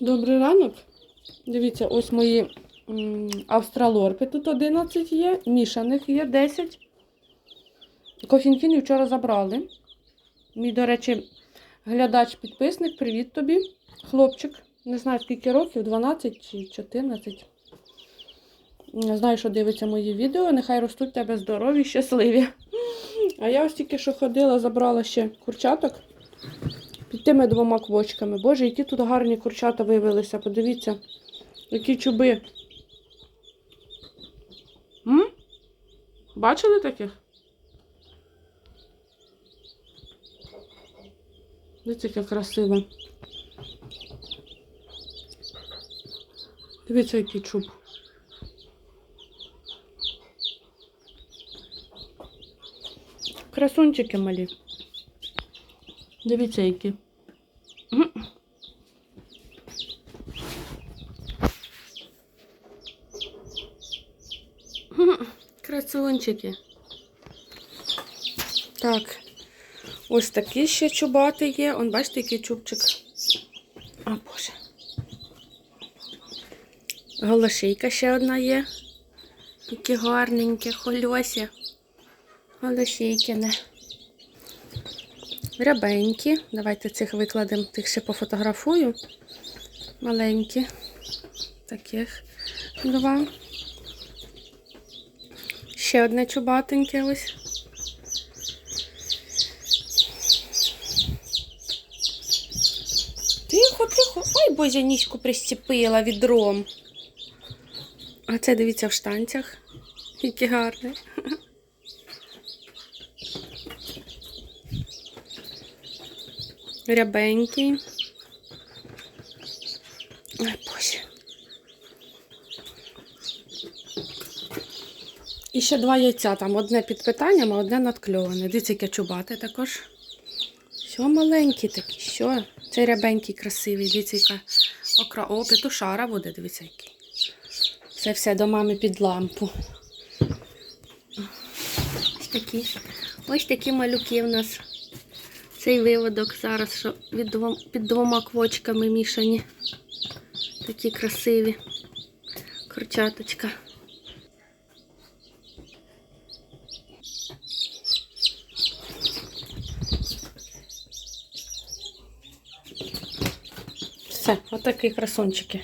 Добрий ранок. Дивіться, ось мої австралорпи. Тут 11 є, мішаних є 10. Кофінфіни вчора забрали. Мій, до речі, глядач-підписник, привіт тобі. Хлопчик. Не знаю, скільки років, 12 чи 14. Не знаю, що дивиться мої відео. Нехай ростуть тебе здорові, щасливі. А я ось тільки що ходила, забрала ще курчаток тими двома квочками. Боже, які тут гарні курчата виявилися. Подивіться, які чуби. М? Бачили таких? Дивіться, яке красиве. Дивіться, який чуб. Красунчики малі. Дивіться, які. Красунчики. Так. Ось такий ще чубатий є. Он, бачите, який чубчик. О, Боже. Голошейка ще одна є. Які гарненькі, хольосі. Голошейкине. Рябенькі. Давайте цих викладемо, тих ще пофотографую. Маленькі. Таких два. Ще одне чубатеньке ось. Тихо, тихо. Ой, боже, ніжку прищепила відром. А це дивіться в штанцях. Який гарний. Рябенький. Ой, боже. І ще два яйця. Там одне під питанням, а одне надкльоване. Дивіться, яке чубате також. Що маленькі такі, що? Цей рябенький красивий, дивіться, яка окра. О, петушара буде, дивіться, який. Це все до мами під лампу. Ось такі. Ось такі малюки в нас. Цей виводок зараз, що під двома квочками мішані. Такі красиві. Курчаточка. Все, отакі красунчики.